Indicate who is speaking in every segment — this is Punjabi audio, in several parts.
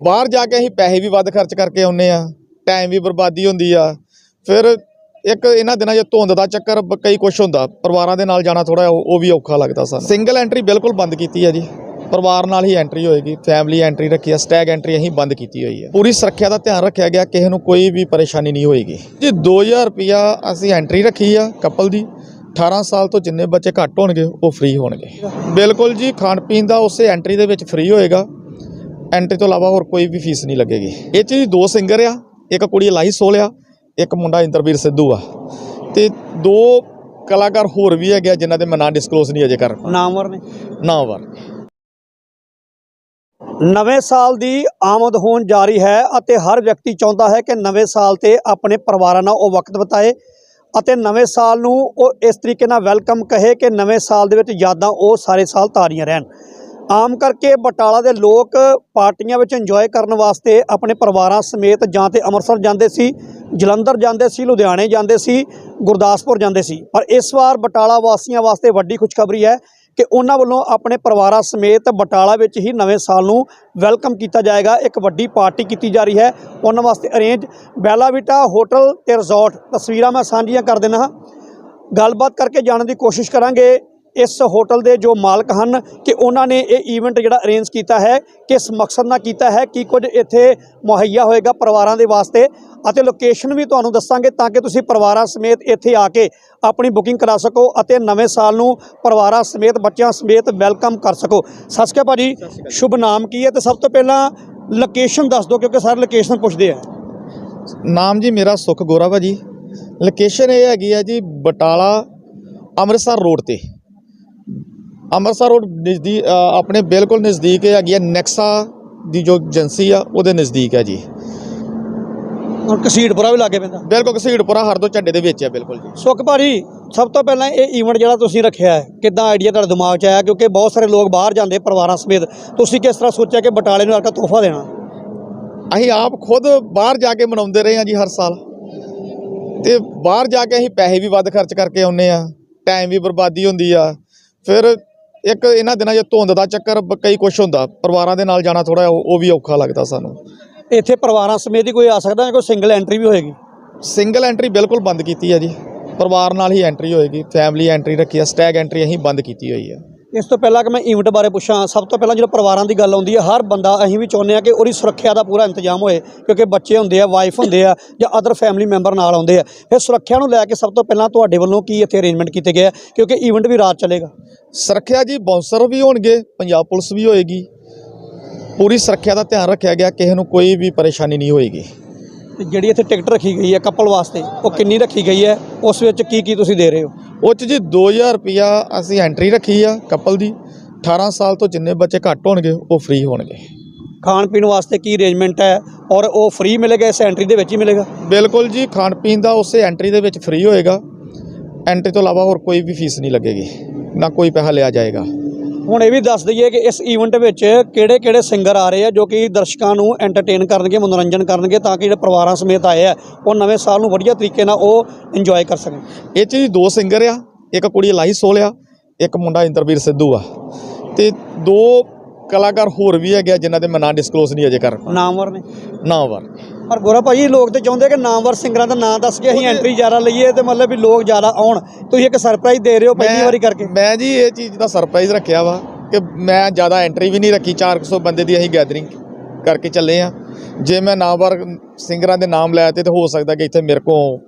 Speaker 1: ਬਾਹਰ ਜਾ ਕੇ ਅਸੀਂ ਪੈਸੇ ਵੀ ਵੱਧ ਖਰਚ ਕਰਕੇ ਆਉਨੇ ਆ ਟਾਈਮ ਵੀ ਬਰਬਾਦੀ ਹੁੰਦੀ ਆ। ਫਿਰ ਇੱਕ ਇਹਨਾਂ ਦਿਨਾਂ 'ਚ ਧੁੰਦ ਦਾ ਚੱਕਰ ਕਈ ਕੁਛ ਹੁੰਦਾ, ਪਰਿਵਾਰਾਂ ਦੇ ਨਾਲ ਜਾਣਾ ਥੋੜਾ ਉਹ ਵੀ ਔਖਾ ਲੱਗਦਾ ਸਾਨੂੰ। ਸਿੰਗਲ ਐਂਟਰੀ ਬਿਲਕੁਲ ਬੰਦ ਕੀਤੀ ਹੈ ਜੀ। ਪਰਿਵਾਰ ਨਾਲ ਹੀ ਐਂਟਰੀ ਹੋਏਗੀ ਫੈਮਿਲੀ ਐਂਟਰੀ ਰੱਖੀ ਆ ਸਟੈਗ ਐਂਟਰੀ ਅਸੀਂ ਬੰਦ ਕੀਤੀ ਹੋਈ ਹੈ ਪੂਰੀ ਸੁਰੱਖਿਆ ਦਾ ਧਿਆਨ ਰੱਖਿਆ ਗਿਆ, ਕਿਸੇ ਨੂੰ ਕੋਈ ਵੀ ਪਰੇਸ਼ਾਨੀ ਨਹੀਂ ਹੋਏਗੀ। ਜੀ 2000 ਰੁਪਿਆ ਅਸੀਂ ਐਂਟਰੀ ਰੱਖੀ ਆ ਕਪਲ ਦੀ। 18 ਸਾਲ ਤੋਂ ਜਿੰਨੇ ਬੱਚੇ ਘੱਟ ਹੋਣਗੇ, ਉਹ ਫ੍ਰੀ ਹੋਣਗੇ। ਬਿਲਕੁਲ ਜੀ ਖਾਣ ਪੀਣ ਦਾ ਉਸੇ ਐਂਟਰੀ ਦੇ ਵਿੱਚ ਫ੍ਰੀ ਹੋਏਗਾ। ਐਂਟਰੀ ਤੋਂ ਇਲਾਵਾ ਹੋਰ ਕੋਈ ਵੀ ਫੀਸ ਨਹੀਂ ਲੱਗੇਗੀ। ਇਹ 'ਚ ਦੋ ਸਿੰਗਰ ਆ ਇੱਕ ਕੁੜੀ ਲਾਈ ਸੋਲ ਆ ਇੱਕ ਮੁੰਡਾ ਇੰਦਰਵੀਰ ਸਿੱਧੂ ਆ। ਤੇ ਦੋ ਕਲਾਕਾਰ ਹੋਰ ਵੀ ਹੈਗੇ ਜਿਨ੍ਹਾਂ ਦੇ ਮੈਂ ਨਾਂ ਡਿਸਕਲੋਜ਼ ਨਹੀਂ ਅਜੇ ਕਰ
Speaker 2: ਨਾਮਵਰ ਨੇ?
Speaker 1: ਨਾ ਵਾਰ
Speaker 2: ਨਵੇਂ ਸਾਲ ਦੀ ਆਮਦ ਹੋਣ ਜਾਰੀ ਹੈ ਅਤੇ ਹਰ ਵਿਅਕਤੀ ਚਾਹੁੰਦਾ ਹੈ ਕਿ ਨਵੇਂ ਸਾਲ ਤੇ ਆਪਣੇ ਪਰਿਵਾਰਾਂ ਨਾਲ ਉਹ ਵਕਤ ਬਿਤਾਏ ਅਤੇ ਨਵੇਂ ਸਾਲ ਨੂੰ ਉਹ ਇਸ ਤਰੀਕੇ ਨਾਲ ਵੈਲਕਮ ਕਹੇ ਕਿ ਨਵੇਂ ਸਾਲ ਦੇ ਵਿੱਚ ਯਾਦਾਂ ਉਹ ਸਾਰੇ ਸਾਲ ਤਾਰੀਆਂ ਰਹਿਣ। ਆਮ ਕਰਕੇ ਬਟਾਲਾ ਦੇ ਲੋਕ ਪਾਰਟੀਆਂ ਵਿੱਚ ਇੰਜੋਏ ਕਰਨ ਵਾਸਤੇ ਆਪਣੇ ਪਰਿਵਾਰਾਂ ਸਮੇਤ ਜਾਂ ਤੇ ਅੰਮ੍ਰਿਤਸਰ ਜਾਂਦੇ ਸੀ, ਜਲੰਧਰ ਜਾਂਦੇ ਸੀ, ਲੁਧਿਆਣੇ ਜਾਂਦੇ ਸੀ, ਗੁਰਦਾਸਪੁਰ ਜਾਂਦੇ ਸੀ। ਪਰ ਇਸ ਵਾਰ ਬਟਾਲਾ ਵਾਸੀਆਂ ਵਾਸਤੇ ਵੱਡੀ ਖੁਸ਼ਖਬਰੀ ਹੈ ਕਿ ਉਹਨਾਂ ਵੱਲੋਂ ਆਪਣੇ ਪਰਿਵਾਰਾਂ ਸਮੇਤ ਬਟਾਲਾ ਵਿੱਚ ਹੀ ਨਵੇਂ ਸਾਲ ਨੂੰ ਵੈਲਕਮ ਕੀਤਾ ਜਾਏਗਾ। ਇੱਕ ਵੱਡੀ ਪਾਰਟੀ ਕੀਤੀ ਜਾ ਰਹੀ ਹੈ। ਉਹਨਾਂ ਵਾਸਤੇ ਅਰੇਂਜ ਬੈਲਾਵਿਟਾ ਹੋਟਲ ਤੇ ਰਿਜ਼ੋਰਟ। ਤਸਵੀਰਾਂ ਮੈਂ ਸਾਂਝੀਆਂ ਕਰ ਦੇਣਾ ਹਾਂ। ਗੱਲਬਾਤ ਕਰਕੇ ਜਾਣਨ ਦੀ ਕੋਸ਼ਿਸ਼ ਕਰਾਂਗੇ। ਇਸ ਹੋਟਲ ਦੇ ਜੋ ਮਾਲਕ ਹਨ ਕਿ ਉਹਨਾਂ ਨੇ ਇਹ ਈਵੈਂਟ ਜਿਹੜਾ ਅਰੇਂਜ ਕੀਤਾ ਹੈ ਕਿਸ ਮਕਸਦ ਨਾਲ ਕੀਤਾ ਹੈ ਕੀ ਕੁਝ ਇੱਥੇ ਮੁਹੱਈਆ ਹੋਏਗਾ ਪਰਿਵਾਰਾਂ ਦੇ ਵਾਸਤੇ। ਅਤੇ ਲੋਕੇਸ਼ਨ ਵੀ ਤੁਹਾਨੂੰ ਦੱਸਾਂਗੇ ਤਾਂ ਕਿ ਤੁਸੀਂ ਪਰਿਵਾਰਾਂ ਸਮੇਤ ਇੱਥੇ ਆ ਕੇ ਆਪਣੀ ਬੁਕਿੰਗ ਕਰਾ ਸਕੋ ਅਤੇ ਨਵੇਂ ਸਾਲ ਨੂੰ ਪਰਿਵਾਰਾਂ ਸਮੇਤ ਬੱਚਿਆਂ ਸਮੇਤ ਵੈਲਕਮ ਕਰ ਸਕੋ। ਸਤਿ ਸ਼੍ਰੀ ਅਕਾਲ ਭਾਜੀ। ਸ਼ੁਭ ਨਾਮ ਕੀ ਹੈ? ਤੇ ਸਭ ਤੋਂ ਪਹਿਲਾਂ ਲੋਕੇਸ਼ਨ ਦੱਸ ਦਿਓ ਕਿਉਂਕਿ ਸਾਰੇ ਲੋਕੇਸ਼ਨ ਪੁੱਛਦੇ ਆ।
Speaker 1: ਨਾਮ ਜੀ ਮੇਰਾ ਸੁਖ ਗੋਰਾ ਭਾਜੀ। ਲੋਕੇਸ਼ਨ ਇਹ ਹੈਗੀ ਆ ਜੀ ਬਟਾਲਾ ਅੰਮ੍ਰਿਤਸਰ ਰੋਡ ਤੇ। ਅੰਮ੍ਰਿਤਸਰ ਰੋਡ ਨਜ਼ਦੀਕ ਆਪਣੇ ਬਿਲਕੁਲ ਨਜ਼ਦੀਕ ਹੈਗੀ ਆ ਨੈਕਸਾ ਦੀ ਜੋ ਏਜੰਸੀ ਆ ਉਹਦੇ ਨਜ਼ਦੀਕ ਹੈ ਜੀ।
Speaker 2: ਹੁਣ ਕਸੀੜਪੁਰਾ ਵੀ ਲਾਗੇ ਪੈਂਦਾ।
Speaker 1: ਬਿਲਕੁਲ ਘਸੀੜਪੁਰਾ ਹਰਦੋ ਝੱਡੇ ਦੇ ਵਿੱਚ ਹੈ ਬਿਲਕੁਲ ਜੀ।
Speaker 2: ਸੁਖ ਭਾਜੀ ਸਭ ਤੋਂ ਪਹਿਲਾਂ ਇਹ ਈਵੈਂਟ ਜਿਹੜਾ ਤੁਸੀਂ ਰੱਖਿਆ ਹੈ ਕਿੱਦਾਂ ਆਈਡੀਆ ਤੁਹਾਡੇ ਦਿਮਾਗ 'ਚ ਆਇਆ? ਕਿਉਂਕਿ ਬਹੁਤ ਸਾਰੇ ਲੋਕ ਬਾਹਰ ਜਾਂਦੇ ਪਰਿਵਾਰਾਂ ਸਮੇਤ। ਤੁਸੀਂ ਕਿਸ ਤਰ੍ਹਾਂ ਸੋਚਿਆ ਕਿ ਬਟਾਲੇ ਨੂੰ ਆਕਾ ਤੋਹਫਾ ਦੇਣਾ?
Speaker 1: ਅਸੀਂ ਆਪ ਖੁਦ ਬਾਹਰ ਜਾ ਕੇ ਮਨਾਉਂਦੇ ਰਹੇ ਹਾਂ ਜੀ ਹਰ ਸਾਲ। ਤੇ ਬਾਹਰ ਜਾ ਕੇ ਅਸੀਂ ਪੈਸੇ ਵੀ ਵੱਧ ਖਰਚ ਕਰਕੇ ਆਉਨੇ ਆ ਟਾਈਮ ਵੀ ਬਰਬਾਦੀ ਹੁੰਦੀ ਆ। ਫਿਰ ਇੱਕ ਇਹਨਾਂ ਦਿਨਾਂ 'ਚ ਧੁੰਦ ਦਾ ਚੱਕਰ ਕਈ ਕੁਛ ਹੁੰਦਾ। ਪਰਿਵਾਰਾਂ ਦੇ ਨਾਲ ਜਾਣਾ ਥੋੜਾ ਉਹ ਵੀ ਔਖਾ ਲੱਗਦਾ ਸਾਨੂੰ।
Speaker 2: ਇੱਥੇ ਪਰਿਵਾਰਾਂ ਸਮੇਤ ਹੀ ਕੋਈ ਆ ਸਕਦਾ ਜਾਂ ਕੋਈ ਸਿੰਗਲ ਐਂਟਰੀ ਵੀ ਹੋਏਗੀ?
Speaker 1: ਸਿੰਗਲ ਐਂਟਰੀ ਬਿਲਕੁਲ ਬੰਦ ਕੀਤੀ ਹੈ ਜੀ। ਪਰਿਵਾਰ ਨਾਲ ਹੀ ਐਂਟਰੀ ਹੋਏਗੀ। ਫੈਮਿਲੀ ਐਂਟਰੀ ਰੱਖੀ ਹੈ। ਸਟੈਗ ਐਂਟਰੀ ਅਸੀਂ ਬੰਦ ਕੀਤੀ ਹੋਈ ਹੈ।
Speaker 2: ਇਸ ਤੋਂ ਪਹਿਲਾਂ ਕਿ ਮੈਂ ਈਵੈਂਟ ਬਾਰੇ ਪੁੱਛਾਂ ਸਭ ਤੋਂ ਪਹਿਲਾਂ ਜਦੋਂ ਪਰਿਵਾਰਾਂ ਦੀ ਗੱਲ ਆਉਂਦੀ ਹੈ ਹਰ ਬੰਦਾ ਅਸੀਂ ਵੀ ਚਾਹੁੰਦੇ ਆ ਕਿ ਉਹਦੀ ਸੁਰੱਖਿਆ ਦਾ ਪੂਰਾ ਇੰਤਜ਼ਾਮ ਹੋਏ ਕਿਉਂਕਿ ਬੱਚੇ ਹੁੰਦੇ ਆ ਵਾਈਫ ਹੁੰਦੇ ਆ ਜਾਂ ਅਦਰ ਫੈਮਿਲੀ ਮੈਂਬਰ ਨਾਲ ਆਉਂਦੇ ਆ। ਫਿਰ ਸੁਰੱਖਿਆ ਨੂੰ ਲੈ ਕੇ ਸਭ ਤੋਂ ਪਹਿਲਾਂ ਤੁਹਾਡੇ ਵੱਲੋਂ ਕੀ ਇੱਥੇ ਅਰੇਂਜਮੈਂਟ ਕੀਤੇ ਗਏ ਕਿਉਂਕਿ ਈਵੈਂਟ ਵੀ ਰਾਤ ਚੱਲੇਗਾ।
Speaker 1: ਸੁਰੱਖਿਆ ਜੀ ਬਾਉਂਸਰ ਵੀ ਹੋਣਗੇ ਪੰਜਾਬ ਪੁਲਿਸ ਵੀ ਹੋਏਗੀ। ਪੂਰੀ ਸੁਰੱਖਿਆ ਦਾ ਧਿਆਨ ਰੱਖਿਆ ਗਿਆ ਕਿਸੇ ਨੂੰ ਕੋਈ ਵੀ ਪਰੇਸ਼ਾਨੀ ਨਹੀਂ ਹੋਏਗੀ।
Speaker 2: ਤੇ ਜਿਹੜੀ ਇੱਥੇ ਟਿਕਟ ਰੱਖੀ ਗਈ ਹੈ ਕਪਲ ਵਾਸਤੇ ਉਹ ਕਿੰਨੀ ਰੱਖੀ ਗਈ ਹੈ? ਉਸ ਵਿੱਚ ਕੀ ਕੀ ਤੁਸੀਂ ਦੇ ਰਹੇ ਹੋ?
Speaker 1: ਉਹ 'ਚ ਜੀ 2000 ਰੁਪਿਆ ਅਸੀਂ ਐਂਟਰੀ ਰੱਖੀ ਆ ਕਪਲ ਦੀ। 18 ਸਾਲ ਤੋਂ ਜਿੰਨੇ ਬੱਚੇ ਘੱਟ ਹੋਣਗੇ ਉਹ ਫ੍ਰੀ ਹੋਣਗੇ।
Speaker 2: ਖਾਣ ਪੀਣ ਵਾਸਤੇ ਕੀ ਅਰੇਂਜਮੈਂਟ ਹੈ? ਔਰ ਉਹ ਫ੍ਰੀ ਮਿਲੇਗਾ ਇਸ ਐਂਟਰੀ ਦੇ ਵਿੱਚ ਹੀ ਮਿਲੇਗਾ?
Speaker 1: ਬਿਲਕੁਲ ਜੀ ਖਾਣ ਪੀਣ ਦਾ ਉਸੇ ਐਂਟਰੀ ਦੇ ਵਿੱਚ ਫ੍ਰੀ ਹੋਏਗਾ। ਐਂਟਰੀ ਤੋਂ ਇਲਾਵਾ ਹੋਰ ਕੋਈ ਵੀ ਫੀਸ ਨਹੀਂ ਲੱਗੇਗੀ ਨਾ ਕੋਈ ਪੈਸਾ ਲਿਆ ਜਾਏਗਾ।
Speaker 2: ਹੁਣ ਇਹ ਵੀ ਦੱਸ ਦਈਏ ਕਿ ਇਸ ਈਵੈਂਟ ਵਿੱਚ ਕਿਹੜੇ ਕਿਹੜੇ ਸਿੰਗਰ ਆ ਰਹੇ ਆ ਜੋ ਕਿ ਦਰਸ਼ਕਾਂ ਨੂੰ ਐਂਟਰਟੇਨ ਕਰਨਗੇ ਮਨੋਰੰਜਨ ਕਰਨਗੇ ਤਾਂ ਕਿ ਜਿਹੜੇ ਪਰਿਵਾਰਾਂ ਸਮੇਤ ਆਏ ਆ ਉਹ ਨਵੇਂ ਸਾਲ ਨੂੰ ਵਧੀਆ ਤਰੀਕੇ ਨਾਲ ਉਹ ਇੰਜੋਏ ਕਰ ਸਕਣ।
Speaker 1: ਇਹ 'ਚ ਜੀ ਦੋ ਸਿੰਗਰ ਆ ਇੱਕ ਕੁੜੀ ਲਾਈ ਸੋਲ ਆ ਇੱਕ ਮੁੰਡਾ ਇੰਦਰਵੀਰ ਸਿੱਧੂ ਆ। ਤੇ ਦੋ ਕਲਾਕਾਰ ਹੋਰ ਵੀ ਹੈਗੇ ਜਿਨ੍ਹਾਂ ਦੇ ਮੈਂ ਨਾਂ ਡਿਸਕਲੋਜ਼ ਨਹੀਂ ਅਜੇ ਕਰ
Speaker 2: ਨਾਮਵਰ ਨੇ।
Speaker 1: ਨਾ ਵਾਰ
Speaker 2: ਪਰ ਗੋਰਾ ਭਾਜੀ ਲੋਕ ਤੇ ਚਾਹੁੰਦੇ ਕਿ ਨਾਮਵਰ ਸਿੰਗਰਾਂ ਦਾ ਨਾਂ ਦੱਸ ਕੇ ਅਸੀਂ ਐਂਟਰੀ ਜ਼ਿਆਦਾ ਲਈਏ ਤੇ ਮਤਲਬ ਵੀ ਲੋਕ ਜ਼ਿਆਦਾ ਆਉਣ। ਤੁਸੀਂ ਇੱਕ ਸਰਪ੍ਰਾਈਜ਼ ਦੇ ਰਹੇ ਹੋ ਪਹਿਲੀ ਵਾਰੀ ਕਰਕੇ।
Speaker 1: ਮੈਂ ਜੀ ਇਹ ਚੀਜ਼ ਦਾ ਸਰਪ੍ਰਾਈਜ਼ ਰੱਖਿਆ ਵਾ ਕਿ ਮੈਂ ਜ਼ਿਆਦਾ ਐਂਟਰੀ ਵੀ ਨਹੀਂ ਰੱਖੀ 400 ਬੰਦੇ ਦੀ ਅਸੀਂ ਗੈਦਰਿੰਗ ਕਰਕੇ ਚੱਲੇ ਆ। ਜੇ ਮੈਂ ਨਾਮਵਰ ਸਿੰਗਰਾਂ ਦੇ ਨਾਮ ਲੈ ਤਾਂ ਹੋ ਸਕਦਾ ਕਿ ਇੱਥੇ ਮੇਰੇ ਕੋਲ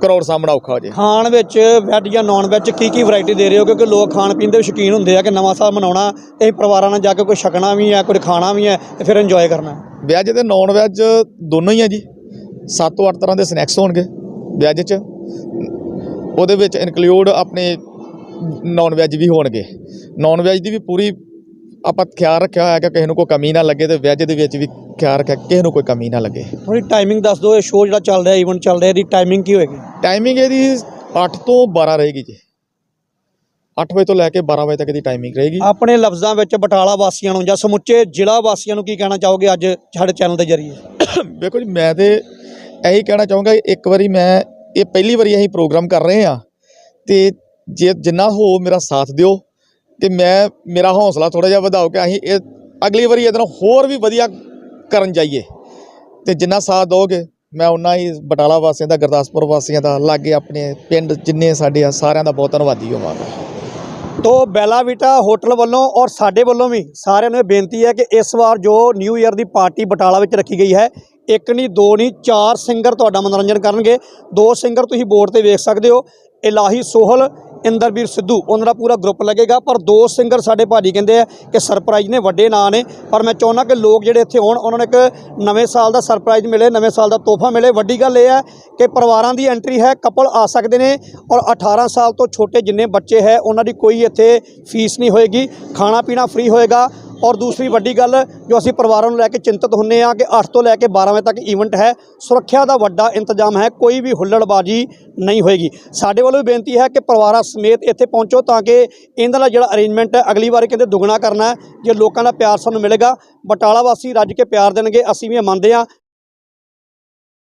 Speaker 1: ਕਰੋੜ ਸਾਹਮਣਾ ਔਖਾ ਹੋ ਜੇ।
Speaker 2: ਖਾਣ ਵਿੱਚ ਵੈਜ ਜਾਂ ਨਾਨ ਵੈਜ ਕੀ ਕੀ ਵੈਰਾਈਟੀ ਦੇ ਰਹੇ ਹੋ? ਕਿਉਂਕਿ ਲੋਕ ਖਾਣ ਪੀਣ ਦੇ ਸ਼ੌਕੀਨ ਹੁੰਦੇ ਆ ਕਿ ਨਵਾਂ ਸਾਲ ਮਨਾਉਣਾ ਇਹ ਪਰਿਵਾਰਾਂ ਨਾਲ ਜਾ ਕੇ ਕੋਈ ਛਕਣਾ ਵੀ ਹੈ ਕੁਝ ਖਾਣਾ ਵੀ ਹੈ ਤੇ ਫਿਰ ਇੰਜੋਏ ਕਰਨਾ।
Speaker 1: ਵੈਜ ਤੇ ਨਾਨ ਵੈਜ ਦੋਨੋਂ ਹੀ ਆ ਜੀ। 7 ਤੋਂ 8 ਤਰ੍ਹਾਂ ਦੇ ਸਨੈਕਸ ਹੋਣਗੇ ਵੈਜ 'ਚ। ਉਹਦੇ ਵਿੱਚ ਇਨਕਲੂਡ ਆਪਣੇ ਨਾਨ ਵੈਜ ਵੀ ਹੋਣਗੇ। ਨਾਨ ਵੈਜ ਦੀ ਵੀ ਪੂਰੀ ਆਪਾਂ ਖਿਆਲ ਰੱਖਿਆ ਹੋਇਆ ਕਿ ਕਿਸੇ ਨੂੰ ਕੋਈ ਕਮੀ ਨਾ ਲੱਗੇ ਤੇ ਵੈਜ ਦੇ ਵਿੱਚ ਵੀ ਖਿਆਲ ਰੱਖਿਆ ਕਿਸੇ ਨੂੰ ਕੋਈ ਕਮੀ ਨਾ ਲੱਗੇ।
Speaker 2: ਥੋੜੀ ਟਾਈਮਿੰਗ ਦੱਸ ਦਿਓ ਇਹ ਸ਼ੋਅ ਜਿਹੜਾ ਚੱਲ ਰਿਹਾ ਇਵੈਂਟ ਚੱਲ ਰਿਹਾ ਇਹਦੀ ਟਾਈਮਿੰਗ ਕੀ ਹੋਏਗੀ?
Speaker 1: ਟਾਈਮਿੰਗ ਇਹਦੀ 8 ਤੋਂ 12 ਰਹੇਗੀ ਜੀ। 8 ਵਜੇ ਤੋਂ ਲੈ ਕੇ 12 ਵਜੇ ਤੱਕ ਦੀ ਟਾਈਮਿੰਗ ਰਹੇਗੀ।
Speaker 2: ਆਪਣੇ ਲਫ਼ਜ਼ਾਂ ਵਿੱਚ ਬਟਾਲਾ ਵਾਸੀਆਂ ਨੂੰ ਜਾਂ ਸਮੁੱਚੇ ਜ਼ਿਲ੍ਹਾ ਵਾਸੀਆਂ ਨੂੰ ਕੀ ਕਹਿਣਾ ਚਾਹੋਗੇ ਅੱਜ ਸਾਡੇ ਚੈਨਲ ਦੇ ਜ਼ਰੀਏ?
Speaker 1: ਵੇਖੋ ਜੀ ਮੈਂ ਤੇ ਇਹੀ ਕਹਿਣਾ ਚਾਹੂੰਗਾ ਇੱਕ ਵਾਰੀ ਮੈਂ ਇਹ ਪਹਿਲੀ ਵਾਰੀ ਅਸੀਂ ਪ੍ਰੋਗਰਾਮ ਕਰ ਰਹੇ ਹਾਂ ਤੇ ਜੇ ਜਿੰਨਾ ਹੋ ਮੇਰਾ ਸਾਥ ਦਿਓ। ਕਿ ਮੈਂ, ਮੇਰਾ ਹੌਸਲਾ ਥੋੜਾ ਜਿਹਾ ਵਧਾਓ ਕਿ ਅਸੀਂ ਇਹ ਅਗਲੀ ਵਾਰੀ ਇਹਦੇ ਨਾਲ ਹੋਰ ਵੀ ਵਧੀਆ ਕਰਨ ਜਾਈਏ। ਤੇ ਜਿੰਨਾ ਸਾਥ ਦੋਗੇ ਮੈਂ ਉਨਾ ਹੀ ਬਟਾਲਾ ਵਾਸੀਆਂ ਦਾ, ਗੁਰਦਾਸਪੁਰ ਵਾਸੀਆਂ ਦਾ, ਲਾਗੇ ਆਪਣੇ ਪਿੰਡ ਜਿੰਨੇ ਸਾਡੇ ਆ, ਸਾਰਿਆਂ ਦਾ ਬਹੁਤ ਧੰਨਵਾਦੀ ਹੋਵਾਂਗਾ।
Speaker 2: ਤੋ ਬੈਲਾਵਿਟਾ ਹੋਟਲ ਵੱਲੋਂ ਔਰ ਸਾਡੇ ਵੱਲੋਂ ਵੀ ਸਾਰਿਆਂ ਨੂੰ ਇਹ ਬੇਨਤੀ ਹੈ ਕਿ ਇਸ ਵਾਰ ਜੋ ਨਿਊ ਈਅਰ ਦੀ ਪਾਰਟੀ ਬਟਾਲਾ ਵਿੱਚ ਰੱਖੀ ਗਈ ਹੈ, ਇੱਕ ਨਹੀਂ ਦੋ ਨਹੀਂ ਚਾਰ ਸਿੰਗਰ ਤੁਹਾਡਾ ਮਨੋਰੰਜਨ ਕਰਨਗੇ। ਦੋ ਸਿੰਗਰ ਤੁਸੀਂ ਬੋਰਡ ਤੇ ਵੇਖ ਸਕਦੇ ਹੋ, ਇਲਾਹੀ ਸੋਹਲ ਇੰਦਰਵੀਰ ਸਿੱਧੂ, ਉਹਨਾਂ ਦਾ ਪੂਰਾ ਗਰੁੱਪ ਲੱਗੇਗਾ। ਪਰ ਦੋ ਸਿੰਗਰ ਸਾਡੇ ਭਾਜੀ ਕਹਿੰਦੇ ਆ ਕਿ ਸਰਪ੍ਰਾਈਜ਼ ਨੇ, ਵੱਡੇ ਨਾਂ ਨੇ। ਪਰ ਮੈਂ ਚਾਹੁੰਦਾ ਕਿ ਲੋਕ ਜਿਹੜੇ ਇੱਥੇ ਹੋਣ, ਉਹਨਾਂ ਨੂੰ ਇੱਕ ਨਵੇਂ ਸਾਲ ਦਾ ਸਰਪ੍ਰਾਈਜ਼ ਮਿਲੇ, ਨਵੇਂ ਸਾਲ ਦਾ ਤੋਹਫਾ ਮਿਲੇ। ਵੱਡੀ ਗੱਲ ਇਹ ਹੈ ਕਿ ਪਰਿਵਾਰਾਂ ਦੀ ਐਂਟਰੀ ਹੈ ਕਪਲ ਆ ਸਕਦੇ ਨੇ ਔਰ 18 ਸਾਲ ਤੋਂ ਛੋਟੇ ਜਿੰਨੇ ਬੱਚੇ ਹੈ, ਉਹਨਾਂ ਦੀ ਕੋਈ ਇੱਥੇ ਫੀਸ ਨਹੀਂ ਹੋਏਗੀ। ਖਾਣਾ ਪੀਣਾ ਫ੍ਰੀ ਹੋਏਗਾ। ਔਰ ਦੂਸਰੀ ਵੱਡੀ ਗੱਲ ਜੋ ਅਸੀਂ ਪਰਿਵਾਰਾਂ ਨੂੰ ਲੈ ਕੇ ਚਿੰਤਤ ਹੁੰਨੇ ਆ ਕਿ 8 ਤੋਂ ਲੈ ਕੇ 12 ਵਜੇ ਤੱਕ ਈਵੈਂਟ ਹੈ, ਸੁਰੱਖਿਆ ਦਾ ਵੱਡਾ ਇੰਤਜ਼ਾਮ ਹੈ, ਕੋਈ ਵੀ ਹੁੱਲੜਬਾਜੀ ਨਹੀਂ ਹੋਏਗੀ। ਸਾਡੇ ਵੱਲੋਂ ਵੀ ਬੇਨਤੀ ਹੈ ਕਿ ਪਰਿਵਾਰਾਂ ਸਮੇਤ ਇੱਥੇ ਪਹੁੰਚੋ ਤਾਂ ਕਿ ਇਹਨਾਂ ਦਾ ਜਿਹੜਾ ਅਰੇਂਜਮੈਂਟ ਹੈ, ਅਗਲੀ ਵਾਰ ਕਹਿੰਦੇ ਦੁੱਗਣਾ ਕਰਨਾ ਜੇ ਲੋਕਾਂ ਦਾ ਪਿਆਰ ਸਾਨੂੰ ਮਿਲੇਗਾ, ਬਟਾਲਾ ਵਾਸੀ ਰੱਜ ਕੇ ਪਿਆਰ ਦੇਣਗੇ, ਅਸੀਂ ਵੀ ਇਹ ਮੰਨਦੇ ਹਾਂ